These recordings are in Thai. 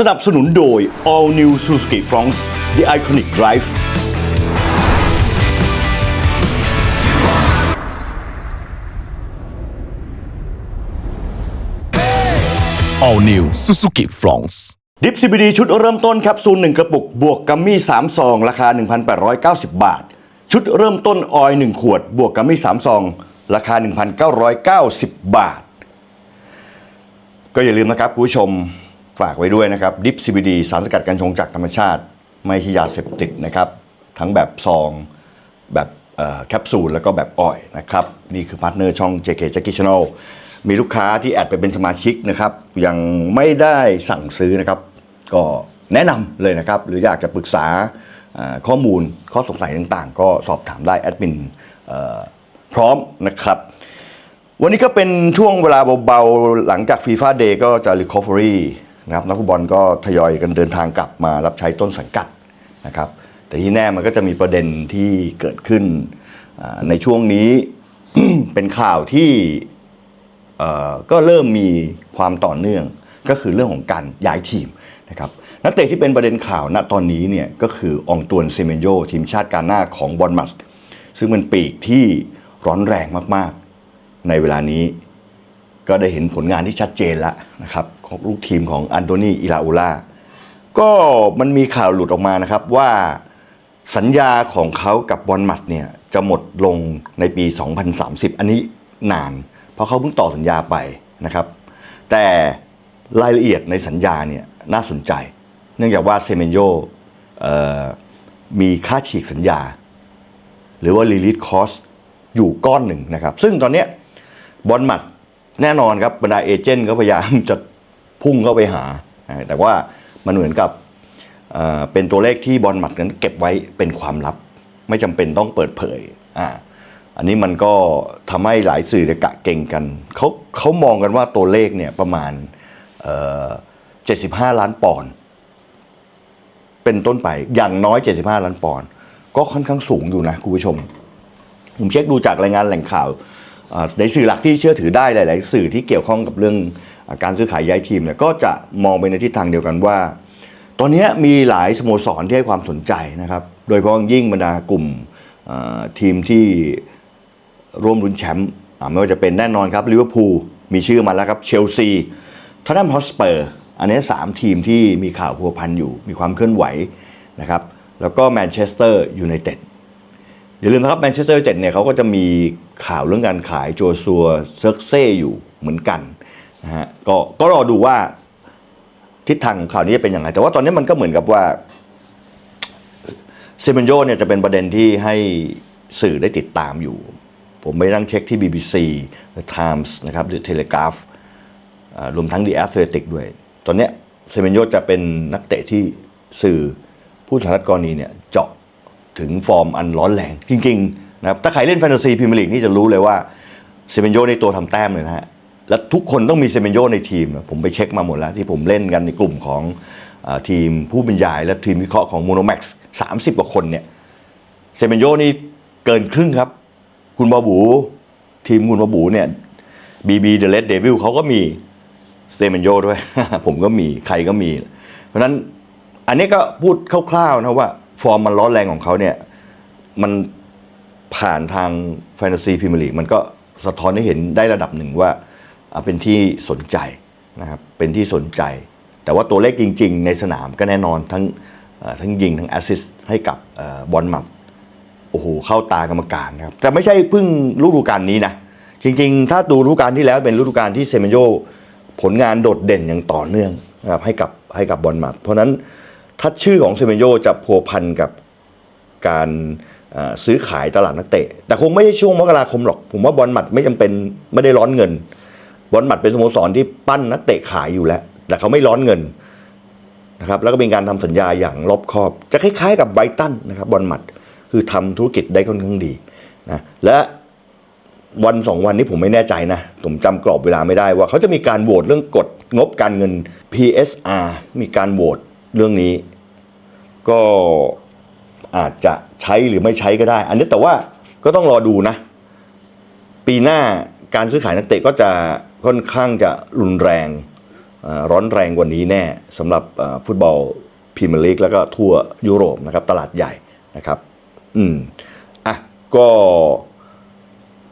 สนับสนุนโดย All New Suzuki Fronts The Iconic Drive All New Suzuki Fronts ดิฟ CBD ชุดเริ่มต้นแคปซูล 1 กระปุก บวกกัมมี่ 3 ซอง ราคา 1,890 บาท ชุดเริ่มต้นออยล์1ขวด บวกกัมมี่ 3 ซอง ราคา 1,990 บาท ก็อย่าลืมนะครับคุณผู้ชม ฝากไว้ด้วยนะครับดิฟ CBD สารสกัดกัญชงจากธรรมชาติ ไม่ใช่ยาเสพติดนะครับ ทั้งแบบซองแบบแคปซูลแล้วก็แบบออยนะครับ นี่คือพาร์ทเนอร์ช่อง JK Jackie Channel มีลูกค้าที่แอดไปเป็นสมาชิกนะครับ ยังไม่ได้สั่งซื้อนะครับ ก็แนะนำเลยนะครับ หรืออยากจะปรึกษาข้อมูลข้อสงสัยต่างๆ ก็สอบถามได้แอดมินพร้อมนะครับ วันนี้ก็เป็นช่วงเวลาเบาๆ หลังจากฟีฟ่าเดย์ก็จะ Recovery นะครับนักฟุตบอลก็ทยอยกันเดินทางกลับมารับใช้ต้นสังกัดนะครับแต่ที่แน่มันก็จะมีประเด็นที่เกิดขึ้นในช่วงนี้ เป็นข่าวที่ก็เริ่มมีความต่อเนื่องก็คือเรื่องของการย้ายทีมนะครับนักเตะที่เป็นประเด็นข่าวณตอนนี้เนี่ยก็คือองตวนเซเมนโยทีมชาติกาหน้าของบอลมัสซึ่งเป็นปีกที่ร้อนแรงมากๆ ในเวลานี้ ก็ได้เห็นผลงานที่ชัดเจนแล้วนะครับของลูกทีมของอันโตนีอิลาอูล่าก็มันมีข่าวหลุดออกมานะครับว่าสัญญาของเขากับบอลมัดเนี่ยจะหมดลงในปี 2030 อันนี้นาน เพราะเขาเพิ่งต่อสัญญาไปนะครับ แต่รายละเอียดในสัญญาเนี่ยน่าสนใจ เนื่องจากว่าเซเมนโยมีค่าฉีกสัญญา หรือว่า release cost อยู่ก้อนหนึ่งนะครับ ซึ่งตอนนี้บอลมัด แน่นอนครับบรรดาเอเจนต์ก็พยายามจะพุ่งเข้าไปหา แต่ว่ามันเหมือนกับเเป็นตัวเลขที่บอลหมัดนั้นเก็บไว้เป็นความลับ ไม่จำเป็นต้องเปิดเผยอ่าอันนี้มันก็ทำให้หลายสื่อกะเก่งกันเขาเขามองกันว่าตัวเลขเนี่ยประมาณเอ่อ75ล้านปอนด์เป็นต้นไปอย่างน้อย 75 ล้านปอนด์ก็ค่อนข้างสูงอยู่นะคุณผู้ชม ผมเช็คดูจากรายงานแหล่งข่าว ในสื่อหลักที่เชื่อถือได้หลาย ๆ สื่อที่เกี่ยวข้องกับเรื่องอการซื้อขายย้ายทีมเนี่ยก็จะมองไปในทิศทางเดียวกันว่า ตอนนี้มีหลายสโมสรที่ให้ความสนใจนะครับ โดยเฉพาะยิ่งบรรดากลุ่มทีมที่ร่วมรุ้นแชมป์ไม่ว่าจะเป็นแน่นอนครับลิเวอร์พูลมีชื่อมาแล้วครับเชลซีทอตแนมฮอสเปอร์อันนี้ 3 ทีมที่มีข่าวพัวพันอยู่ มีความเคลื่อนไหวนะครับแล้วก็แมนเชสเตอร์ยูไนเต็ด อย่าลืมนะครับแมนเชสเตอร์ยูไนเต็ดเนี่ยเขาก็จะมีข่าวเรื่องการขายโจซัวเซิร์กเซ่อยู่เหมือนกันนะฮะก็ก็รอดูว่าทิศทางของข่าวนี้จะเป็นยังไง แต่ว่าตอนนี้มันก็เหมือนกับว่าเซมนโยเนี่ยจะเป็นประเด็นที่ให้สื่อได้ติดตามอยู่ ผมไปนั่งเช็คที่ BBC The Times นะครับ The Telegraph รวมทั้ง The Athletic ด้วย ตอนนี้เซมนโยจะเป็นนักเตะที่สื่อผู้สาษณ์กรณีเนี่ยเจาะ ถึงฟอร์มอันร้อนแรงจริงๆนะครับถ้าใครเล่นแฟนตาซีพรีเมียร์ลีกนี่จะรู้เลยว่าเซเมนโยในตัวทำแต้มเลยนะฮะและทุกคนต้องมีเซเมนโยในทีม ผมไปเช็คมาหมดแล้ว ที่ผมเล่นกันในกลุ่มของอทีมผู้บรรยาย และทีมวิเคราะห์ของโมโนแม็กซ์สามสิบกว่าคนเนี่ยเซเมนโยนี่เกินครึ่งครับ คุณบาบู ทีมคุณบาบูเนี่ยบีบีเดอะเลดเดวิลเขาก็มีเซเมนโยด้วย ผมก็มีใครก็มี เพราะนั้นอันนี้ก็พูดคร่าวๆนะว่า ฟอร์มมันร้อนแรงของเขาเนี่ย มันผ่านทางแฟนตาซีพรีเมียร์ลีกมันก็สะท้อนให้เห็นได้ระดับหนึ่งว่าเป็นที่สนใจนะครับเป็นที่สนใจ แต่ว่าตัวเลขจริง ๆ ในสนามก็แน่นอนทั้งทั้งยิงทั้งแอสซิสต์ให้กับบอลมัสโอ้โหเข้าตากรรมการครับแต่ไม่ใช่เพิ่งฤดูกาลนี้นะ จริงๆ ถ้าดูฤดูกาลที่แล้วเป็นฤดูกาลที่เซเมนโยผลงานโดดเด่นอย่างต่อเนื่องนะครับให้กับให้กับบอลมัสเพราะนั้น ถ้าชื่อของเซเมนโยจะพัวพันกับการซื้อขายตลาดนักเตะ แต่คงไม่ใช่ช่วงมกราคมหรอก ผมว่าบอลหมัดไม่จำเป็นไม่ได้ร้อนเงิน บอลหมัดเป็นสโมสรที่ปั้นนักเตะขายอยู่แล้ว แต่เขาไม่ร้อนเงินนะครับแล้วก็เป็นการทำสัญญาอย่างรอบคอบ จะคล้ายๆกับไบรตันนะครับบอลหมัดคือทำธุรกิจได้ค่อนข้างดีนะและวันสองวันนี้ผมไม่แน่ใจนะ ผมจำกรอบเวลาไม่ได้ว่า เขาจะมีการโหวตเรื่องกฎงบการเงิน PSR มีการโหวต เรื่องนี้ ก็อาจจะใช้หรือไม่ใช้ก็ได้ อันนี้แต่ว่าก็ต้องรอดูนะ ปีหน้าการซื้อขายนักเตะก็จะค่อนข้างจะรุนแรงร้อนแรงกว่านี้แน่สำหรับฟุตบอลพรีเมียร์ลีกแล้วก็ทั่วยุโรปนะครับ ตลาดใหญ่นะครับ อืมอะก็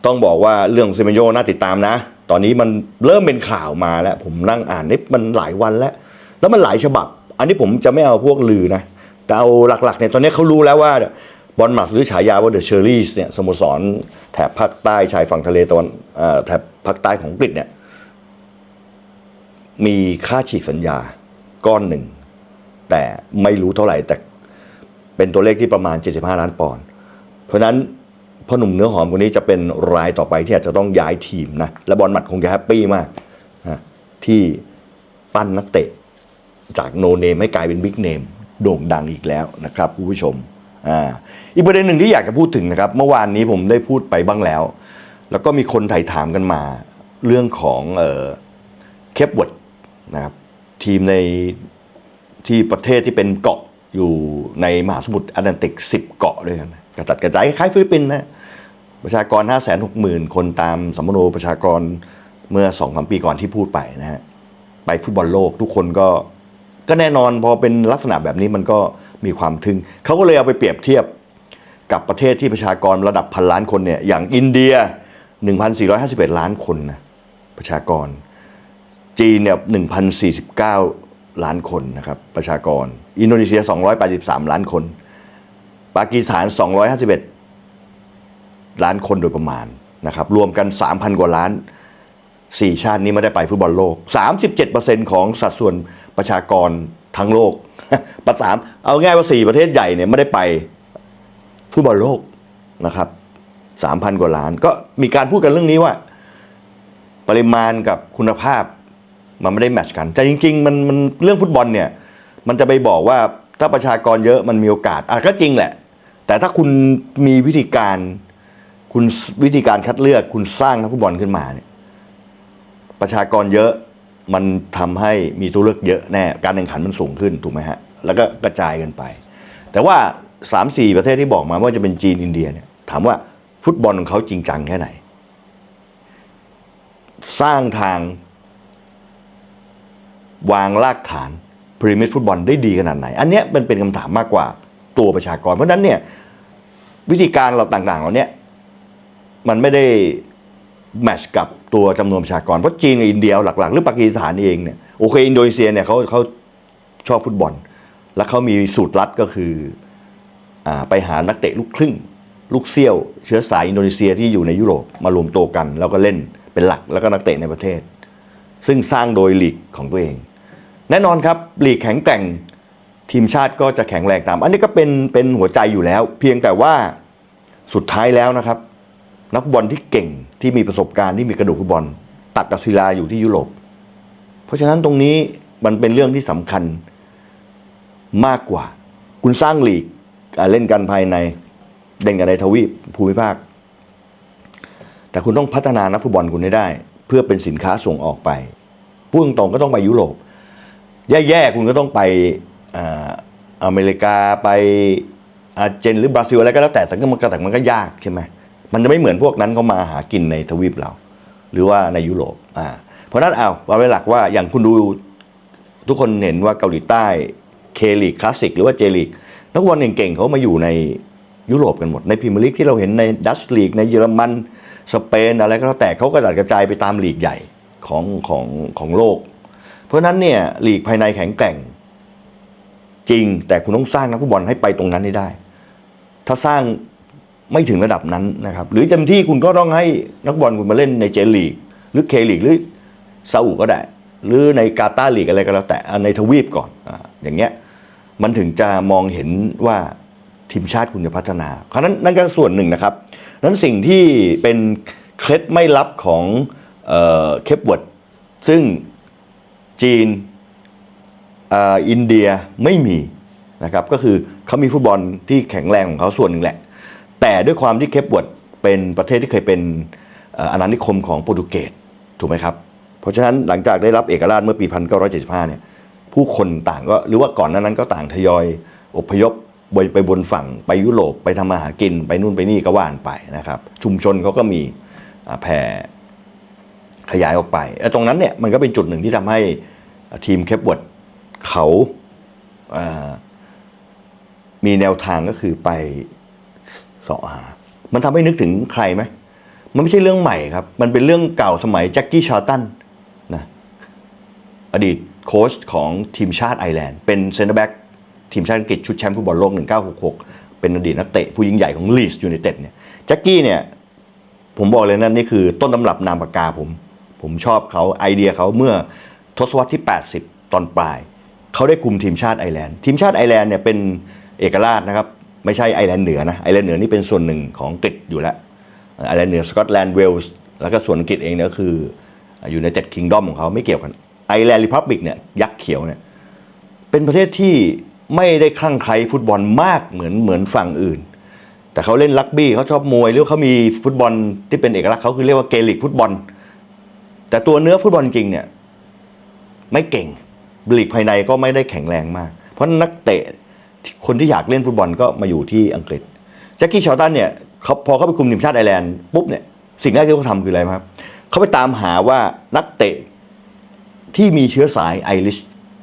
ต้องบอกว่าเรื่องเซเมโยน่าติดตามนะ ตอนนี้มันเริ่มเป็นข่าวมาแล้ว ผมนั่งอ่านนี่มันหลายวันแล้ว แล้วมันหลายฉบับ อันนี้ผมจะไม่เอาพวกลือนะ แต่เอาหลักๆเนี่ยตอนนี้เขารู้แล้วว่าบอลมัสหรือฉายาว่าเดอะเชอรี่เนี่ยสโมสรแถบภาคใต้ชายฝั่งทะเลตะวันแถบภาคใต้ของอังกฤษเนี่ยมีค่าฉีกสัญญาก้อนหนึ่ง แต่ไม่รู้เท่าไหร่แต่เป็นตัวเลขที่ประมาณ 75 ล้านปอนด์เพราะนั้นพ่อหนุ่มเนื้อหอมคนนี้จะเป็นรายต่อไปที่อาจจะต้องย้ายทีมนะ และบอลหมัดคงจะแฮปปี้มากที่ปั้นนักเตะ จากโนเนมให้กลายเป็นบิ๊กเนมโด่งดังอีกแล้วนะครับคุณผู้ชมอ่าอีกประเด็นหนึ่งที่อยากจะพูดถึงนะครับ เมื่อวานนี้ผมได้พูดไปบ้างแล้ว แล้วก็มีคนไถ่ถามกันมา เรื่องของเอ่อเคปเวิร์ดนะครับทีมในที่ประเทศที่เป็นเกาะอยู่ในมหาสมุทรแอตแลนติก 10 เกาะด้วยกันกระจัดกระจายคล้ายฟิลิปปินส์นะประชากร 5 6 0 0 0 0 คนตามสัมมโนประชากรเมื่อ2อสปีก่อนที่พูดไปนะฮะไปฟุตบอลโลกทุกคนก็ ก็แน่นอนพอเป็นลักษณะแบบนี้มันก็มีความทึงเขาก็เลยเอาไปเปรียบเทียบกับประเทศที่ประชากรระดับพันล้านคนเนี่ยอย่างอินเดีย 1,451 ล้านคนนะประชากร จีนเนี่ย1,049 ล้านคนนะครับประชากร อินโดนีเซีย 283 ล้านคน ปากีสถาน 251 ล้านคนโดยประมาณนะครับรวมกัน 3,000 กว่าล้านสี่ชาตินี้ไม่ได้ไปฟุตบอลโลก 37%ของสัดส่วน ประชากรทั้งโลกประสามเอาง่ายว่าสี่ประเทศใหญ่เนี่ยไม่ได้ไปฟุตบอลโลกนะครับ3,000กว่าล้าน ก็มีการพูดกันเรื่องนี้ว่า ปริมาณกับคุณภาพมันไม่ได้แมทช์กัน แต่จริง ๆ มันมันเรื่องฟุตบอลเนี่ย มันจะไปบอกว่าถ้าประชากรเยอะมันมีโอกาสอะก็จริงแหละ แต่ถ้าคุณมีวิธีการ คุณวิธีการคัดเลือก คุณสร้างนักฟุตบอลขึ้นมาเนี่ย ประชากรเยอะ มันทำให้มีตัวเลือกเยอะแน่ การแข่งขันมันสูงขึ้นถูกไหมฮะ แล้วก็กระจายกันไป แต่ว่า 3-4 ประเทศที่บอกมาว่าจะเป็นจีนอินเดียเนี่ยถามว่าฟุตบอลของเขาจริงจังแค่ไหน สร้างทาง วางรากฐานพรีเมียร์ฟุตบอลได้ดีขนาดไหน อันเนี้ยมันเป็นคำถามมากกว่าตัวประชากร เพราะนั้นเนี่ยวิธีการเราต่างๆเหล่าเนี้ยมันไม่ได้ แมชกับตัวจำนวนประชากร เพราะจีนกับอินเดียหลักๆ หรือปากีสถานเองเนี่ยโอเคอินโดนีเซียเนี่ยเขาเขาชอบฟุตบอล แล้วเขามีสูตรลัดก็คืออาไปหานักเตะลูกครึ่ง ลูกเซี่ยว เชื้อสายอินโดนีเซียที่อยู่ในยุโรปมารวมตัวกัน แล้วก็เล่นเป็นหลักแล้วก็นักเตะในประเทศ ซึ่งสร้างโดยลีกของตัวเอง แน่นอนครับลีกแข็งแกร่งทีมชาติก็จะแข็งแรงตาม อันนี้ก็เป็นเป็นหัวใจอยู่แล้ว เพียงแต่ว่าสุดท้ายแล้วนะครับ นักฟุตบอลที่เก่งที่มีประสบการณ์ที่มีกระดูกฟุตบอล ตักกศิลาอยู่ที่ยุโรป เพราะฉะนั้นตรงนี้มันเป็นเรื่องที่สำคัญมากกว่า คุณสร้างลีกเล่นกันภายในเล่นกันในทวีปภูมิภาค แต่คุณต้องพัฒนานักฟุตบอลคุณให้ได้ เพื่อเป็นสินค้าส่งออกไปพูดตรงก็ต้องไปยุโรป แย่ๆคุณก็ต้องไปอเมริกาไปอาร์เจนหรือบราซิลอะไรก็แล้วแต่แต่ก็มันก็แต่มันก็ยากใช่ไหม มันจะไม่เหมือนพวกนั้นเขามาหากินในทวีปเรา หรือว่าในยุโรปอ่าเพราะนั้นเอาว่าไว้หลักว่าอย่างคุณดูทุกคนเห็นว่าเกาหลีใต้เคลีกคลาสสิกหรือว่าเจลีกนักบอลเก่งๆเขามาอยู่ในยุโรปกันหมดในพรีเมียร์ลีกที่เราเห็นในดัชลีกในเยอรมันสเปนอะไรก็แล้วแต่เขากระจายกระจายไปตามลีกใหญ่ของของของโลก เพราะฉะนั้นเนี่ยลีกภายในแข็งแกร่ง จริงแต่คุณต้องสร้างนักฟุตบอลให้ไปตรงนั้นให้ได้ ถ้าสร้าง ไม่ถึงระดับนั้นนะครับ หรือเต็มที่คุณก็ต้องให้นักบอลคุณมาเล่นในเจลีก หรือเคลีกหรือซาอุก็ได้ หรือในกาตาร์ลีกอะไรก็แล้วแต่ในทวีปก่อนออย่างเงี้ยมันถึงจะมองเห็นว่าทีมชาติคุณจะพัฒนาเพราะนั้นนั่นก็ส่วนหนึ่งนะครับนั้นสิ่งที่เป็นเคล็ดไม่ลับของเออเคปเวิร์ดซึ่งจีนออินเดียไม่มีนะครับก็คือเขามีฟุตบอลที่แข็งแรงของเขาส่วนหนึ่งแหละ แต่ด้วยความที่เคปเวดเป็นประเทศที่เคยเป็นอาณานิคมของโปรตุเกสถูกไหมครับ เพราะฉะนั้นหลังจากได้รับเอกราชเมื่อปี 1975 เนี่ยผู้คนต่างก็หรือว่าก่อนนานั้นก็ต่างทยอยอพยพไปไปบนฝั่งไปยุโรปไปทำมาหากินไปนู่นไปนี่ก็ว่านไปนะครับ ชุมชนเขาก็มีแผ่ขยายออกไปตรงนั้นเนี่ยมันก็เป็นจุดหนึ่งที่ทำให้ทีมเคปเวดเขาามีแนวทางก็คือไป เสาะหา มันทำให้นึกถึงใครไหมมันไม่ใช่เรื่องใหม่ครับ มันเป็นเรื่องเก่าสมัยแจ็คกี้ชาตันนะอดีตโค้ชของทีมชาติไอร์แลนด์ เป็นเซนเตอร์แบ็กทีมชาติอังกฤษชุดแชมป์ฟุตบอลโลก 1966 เป็นอดีตนักเตะผู้ยิ่งใหญ่ของลีสยูไนเต็ดเนี่ยแจ็คกี้เนี่ยผมบอกเลยนะนี่คือต้นตำรับนามปากกาผม ผมชอบเขาไอเดียเขาเมื่อทศวรรษที่ 80 ตอนปลาย เขาได้คุมทีมชาติไอร์แลนด์ ทีมชาติไอร์แลนด์เนี่ยเป็นเอกราชนะครับ ไม่ใช่ไอร์แลนด์เหนือนะไอร์แลนด์เหนือนี่เป็นส่วนหนึ่งของอังกฤษอยู่แล้วไอร์แลนด์เหนือสกอตแลนด์เวลส์แล้วก็ส่วนอังกฤษเองเนี่ยก็คืออยู่ในเจ็ดคิงดอมของเขาไม่เกี่ยวกันไอร์แลนด์ริพับบิกเนี่ยยักษ์เขียวเนี่ยเป็นประเทศที่ไม่ได้คลั่งไคล้ฟุตบอลมากเหมือนเหมือนฝั่งอื่น แต่เขาเล่นรักบี้เขาชอบมวยหรือเขามีฟุตบอลที่เป็นเอกลักษณ์เขาคือเรียกว่าเกลิกฟุตบอล แต่ตัวเนื้อฟุตบอลจริงเนี่ยไม่เก่งลีกภายในก็ไม่ได้แข็งแรงมาก เพราะนักเตะ คนที่อยากเล่นฟุตบอลก็มาอยู่ที่อังกฤษแจ็คกี้ชาวตันเนี่ยเขาพอเขาไปคุมทีมชาติไอร์แลนด์ปุ๊บเนี่ยสิ่งแรกที่เขาทำคืออะไรครับเขาไปตามหาว่านักเตะที่มีเชื้อสายไอริช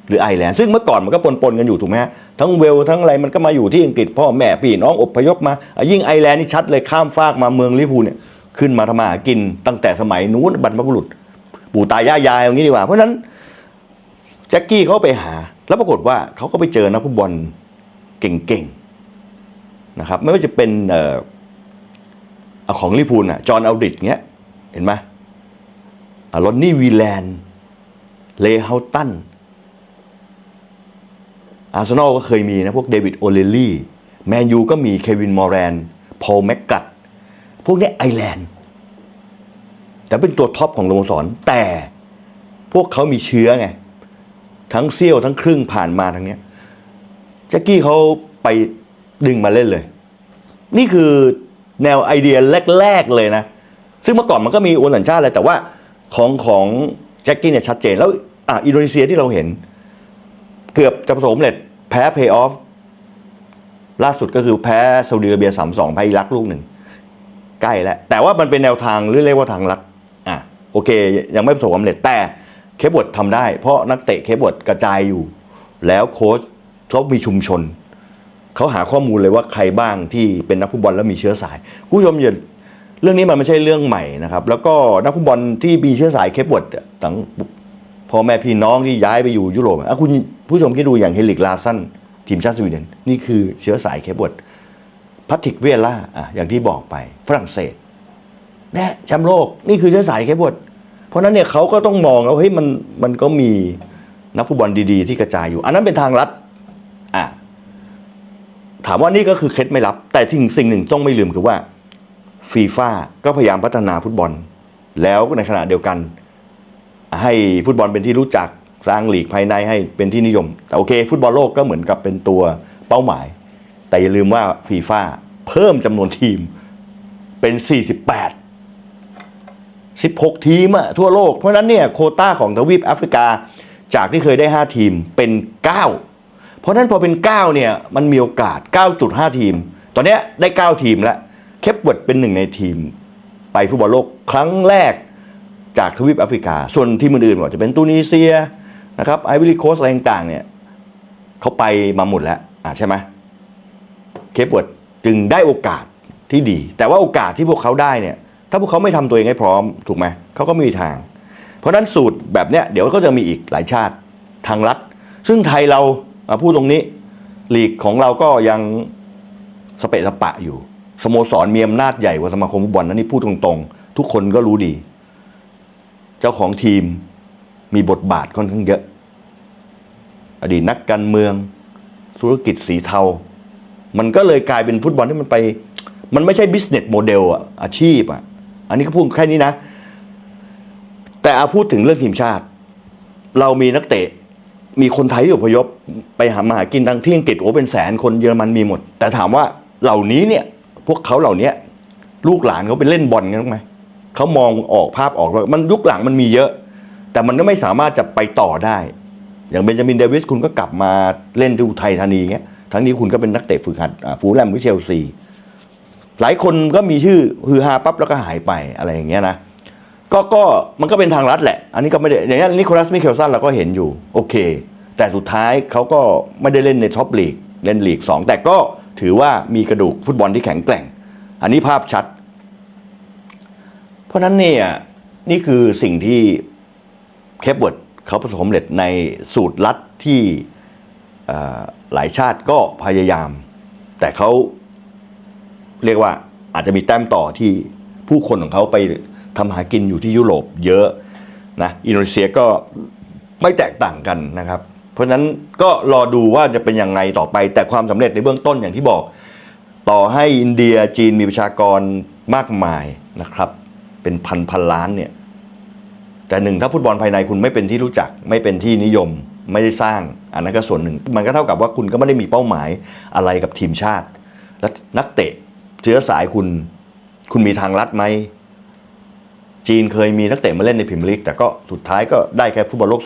หรือไอร์แลนด์ซึ่งเมื่อก่อนมันก็ปนๆกันอยู่ถูกไหมฮะทั้งเวลทั้งอะไรมันก็มาอยู่ที่อังกฤษพ่อแม่พี่น้องอพยพมา ยิ่งไอร์แลนด์นี่ชัดเลยข้ามฟากมาเมืองลิเวอร์พูลเนี่ยขึ้นมาทำมาหากินตั้งแต่สมัยนู้นบรรพบุรุษ ปู่ตายายายอย่างนี้ดีกว่า เพราะฉะนั้นแจ็คกี้เขาไปหา แล้วปรากฏว่าเขาก็ไปเจอนักฟุตบอล เก่งๆนะครับไม่ว่าจะเป็นเอ่อเอาของลิพูลอะจอห์นอัลดิดเงี้ยเห็นไหมลอนนี่วีแลนด์เลเฮาตันอาร์เซนอลก็เคยมีนะพวกเดวิดโอเลลี่แมนยูก็มีเควินมอร์แรนพอลแม็กกัตพวกนี้ไอแลนด์แต่เป็นตัวท็อปของสโมสรแต่พวกเขามีเชื้อไง ทั้งเซี่ยวทั้งครึ่งผ่านมาทางเนี้ย แจ็คกี้เขาไปดึงมาเล่นเลย นี่คือแนวไอเดียแรก ๆ เลยนะ ซึ่งเมื่อก่อนมันก็มีโอนสัญชาติอะไรแต่ว่าของของแจ็คกี้เนี่ยชัดเจนแล้วอะอินโดนีเซียที่เราเห็น เกือบจะประสบความเร็จแพ้เพย์ออฟล่าสุดก็คือแพ้ซาอุดิอาระเบียสามสองแพ้อิรักลูกหนึ่งใกล้แล้ว แต่ว่ามันเป็นแนวทางหรือเรียกว่าทางลัดอะโอเค ยังไม่ประสบความสำเร็จแต่เคปบดทำได้ เพราะนักเตะเคปบดกระจายอยู่ แล้วโค้ช เขามีชุมชน เขาหาข้อมูลเลยว่าใครบ้างที่เป็นนักฟุตบอลแล้วมีเชื้อสายคุณผู้ชมอย่าเรื่องนี้มันไม่ใช่เรื่องใหม่นะครับ แล้วก็นักฟุตบอลที่มีเชื้อสายเคปบดอะตั้งพ่อแม่พี่น้องที่ย้ายไปอยู่ยุโรปอะคุณผู้ชมคิดดูอย่างเฮลิกลาสันทีมชาติสวีเดนนี่คือเชื้อสายเคปบดพัทริกเวียล่าอะอย่างที่บอกไปฝรั่งเศสแน่แชมป์โลกนี่คือเชื้อสายเคปบดเพราะฉะนั้นเนี่ยเขาก็ต้องมองแล้วเฮ้ยมันมันก็มีนักฟุตบอลดีๆ ที่กระจายอยู่ อันนั้นเป็นทางลัด อะถามว่านี่ก็คือเคล็ดไม่ลับ แต่ทิ้งสิ่งหนึ่งต้องไม่ลืมคือว่าฟีฟ่าก็พยายามพัฒนาฟุตบอล แล้วในขณะเดียวกัน ให้ฟุตบอลเป็นที่รู้จักสร้างหลีกภายในให้เป็นที่นิยม แต่โอเค ฟุตบอลโลกก็เหมือนกับเป็นตัวเป้าหมาย แต่อย่าลืมว่าฟีฟ่าเพิ่มจำนวนทีมเป็น 48 16 ทีมอะทั่วโลก เพราะนั้นเนี่ยโคต้าของทวีปแอฟริกาจากที่เคยได้ 5 ทีมเป็น 9 เพราะฉะนั้นพอเป็น 9 เนี่ย มันมีโอกาส 9.5 ทีม ตอนนี้ได้ 9 ทีมแล้วเคปเวิร์ดเป็นหนึ่งในทีม ไปฟุตบอลโลกครั้งแรกจากทวีปแอฟริกา ส่วนทีมอื่นๆว่าจะเป็นตูนิเซียนะครับไอวิลีโคสอะไรต่างๆเนี่ยเขาไปมาหมดแล้วอะใช่ไหมเคปเวิร์ดจึงได้โอกาสที่ดี แต่ว่าโอกาสที่พวกเขาได้เนี่ยถ้าพวกเขาไม่ทำตัวเองให้พร้อมถูกไหมเขาก็ไม่มีทาง เพราะฉะนั้นสูตรแบบเนี้ยเดี๋ยวก็จะมีอีกหลายชาติทางรัฐ ซึ่งไทยเรา พูดตรงนี้ลีกของเราก็ยังสเปะสปะอยู่ สโมสรมีอำนาจใหญ่กว่าสมาคมฟุตบอลนะนี่พูดตรงๆ ทุกคนก็รู้ดี เจ้าของทีมมีบทบาทค่อนข้างเยอะ อดีตนักการเมือง ธุรกิจสีเทา มันก็เลยกลายเป็นฟุตบอลที่มันไป มันไม่ใช่ business model อะอาชีพอะอันนี้ก็พูดแค่นี้นะ แต่อาพูดถึงเรื่องทีมชาติ เรามีนักเตะ มีคนไทยที่อพยพไปหามาหากินทางที่อังกฤษโอ้เป็นแสนคนเยอรมันมีหมด แต่ถามว่าเหล่านี้เนี่ยพวกเขาเหล่านี้ลูกหลานเขาไปเล่นบอลกันบ้างไหมเขามองออกภาพออกว่ามันยุคหลังมันมีเยอะ แต่มันก็ไม่สามารถจะไปต่อได้ อย่างเบนจามินเดวิสคุณก็กลับมาเล่นที่อุทัยธานีเงี้ยทั้งนี้คุณก็เป็นนักเตะฝึกหัดฟูแลมหรือเชลซีหลายคนก็มีชื่อฮือฮาปั๊บแล้วก็หายไปอะไรอย่างเงี้ยนะ ก็ก็มันก็เป็นทางลัดแหละ อันนี้ก็ไม่ได้อย่างนี้นิโคลัสมิเคลสันเราก็เห็นอยู่ โอเค แต่สุดท้ายเขาก็ไม่ได้เล่นในท็อปลีกเล่นลีก 2 แต่ก็ถือว่ามีกระดูกฟุตบอลที่แข็งแกร่ง อันนี้ภาพชัด เพราะนั้นเนี่ยนี่คือสิ่งที่เคปเวิร์ดเขาประสบความสำเร็จในสูตรลัดที่หลายชาติก็พยายาม แต่เขาเรียกว่าอาจจะมีแต้มต่อที่ผู้คนของเขาไป ทำหากินอยู่ที่ยุโรปเยอะนะอินโดนีเซียก็ไม่แตกต่างกันนะครับ เพราะฉะนั้นก็รอดูว่าจะเป็นยังไงต่อไป แต่ความสำเร็จในเบื้องต้นอย่างที่บอก ต่อให้อินเดียจีนมีประชากรมากมายนะครับ เป็นพันพันล้านเนี่ยแต่หนึ่งถ้าฟุตบอลภายในคุณไม่เป็นที่รู้จัก ไม่เป็นที่นิยมไม่ได้สร้าง อันนั้นก็ส่วนหนึ่ง มันก็เท่ากับว่าคุณก็ไม่ได้มีเป้าหมายอะไรกับทีมชาติ และนักเตะเชื้อสายคุณ คุณมีทางลัดไหม จีนเคยมีนักเตะมาเล่นในพรีเมียร์ลีกแต่ก็สุดท้ายก็ได้แค่ฟุตบอลโลก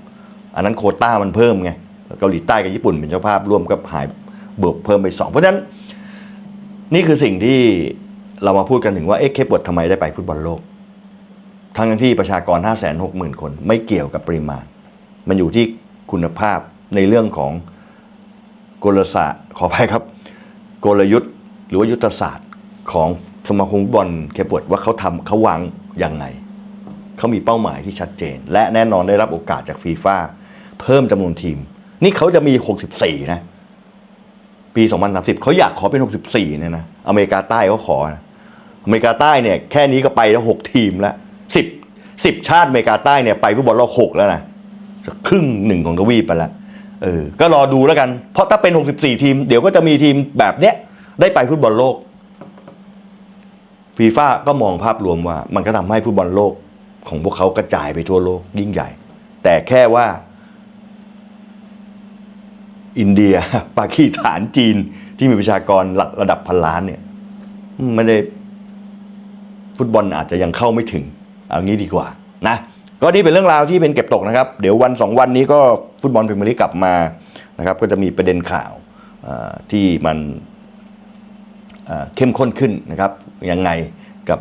2002 อันนั้นโคต้ามันเพิ่มไงเกาหลีใต้กับญี่ปุ่นเป็นเจ้าภาพร่วมกับหายเบวกเพิ่มไปสองเพราะฉะนั้นนี่คือสิ่งที่เรามาพูดกันถึงว่าเอ๊ะเคปบดทำไมได้ไปฟุตบอลโลก ทั้งที่ประชากร 5 6 0 0 0 0 คน ไม่เกี่ยวกับปริมาณ มันอยู่ที่คุณภาพในเรื่องของกลศาสตร์ขออภัยครับ กลยุทธ์ หรือว่ายุทธศาสตร์ของสมาคมฟุตบอลเคปบดว่าเขาทำเขาวาง ยังไงเขามีเป้าหมายที่ชัดเจน และแน่นอนได้รับโอกาสจากฟีฟ่าเพิ่มจำนวนทีม นี่เขาจะมี 64 นะ ปี 2030เขาอยากขอเป็น 64 เนี่ยนะอเมริกาใต้เขาขอนะอเมริกาใต้เนี่ยแค่นี้ก็ไปแล้ว 6 ทีมแล้ว10 10 ชาติอเมริกาใต้เนี่ยไปฟุตบอลโลก6แล้วนะจะครึ่งหนึ่งของทวีปไปแล้วเออ ก็รอดูแล้วกัน เพราะถ้าเป็น 64 ทีม เดี๋ยวก็จะมีทีมแบบเนี้ยได้ไปฟุตบอลโลก ฟีฟ่าก็มองภาพรวมว่า มันก็ทำให้ฟุตบอลโลกของพวกเขากระจายไปทั่วโลกยิ่งใหญ่ แต่แค่ว่า อินเดีย ปากีสถานจีนที่มีประชากรหลักระดับพันล้านเนี่ยไม่ได้ฟุตบอลอาจจะยังเข้าไม่ถึง เอางี้ดีกว่านะก็นี่เป็นเรื่องราวที่เป็นเก็บตกนะครับ เดี๋ยววันสองวันนี้ก็ฟุตบอลพรีเมียร์ลีกกลับมานะครับ ก็จะมีประเด็นข่าวที่มัน เข้มข้นขึ้นนะครับยังไงกับ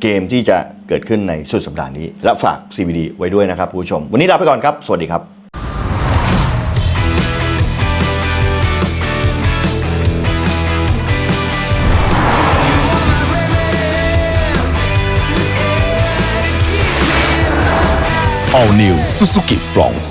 เกมที่จะเกิดขึ้นในสุดสัปดาห์นี้ และฝาก CBD ไว้ด้วยนะครับผู้ชม วันนี้ลาไปก่อนครับ สวัสดีครับ All New Suzuki Fronts